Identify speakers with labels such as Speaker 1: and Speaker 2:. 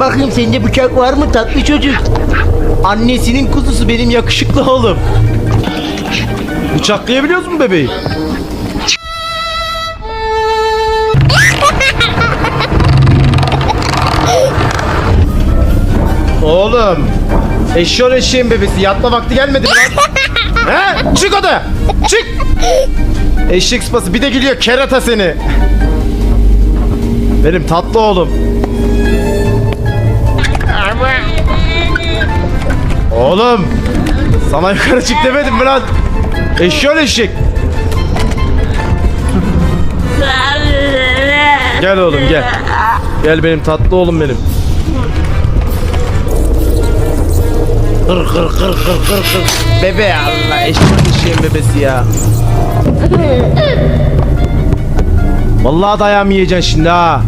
Speaker 1: Bakayım sende bıçak var mı tatlı çocuk? Annesinin kuzusu benim yakışıklı oğlum.
Speaker 2: Bıçaklayabiliyoruz mu bebeği? Oğlum. Eşyor eşeğin bebesi. Yatma vakti gelmedi mi lan. He? Çık odaya. Çık. Eşek sıpası. Bir de geliyor kerata seni. Benim tatlı oğlum. Oğlum. Sana yukarı çık demedim mi lan? Eşyor eşek. Gel oğlum gel. Gel benim tatlı oğlum benim. Kır kır kır kır kır kır. Bebe Allah eşeğin eşeğin bebesi ya. Vallahi dayamayacağım şimdi ha.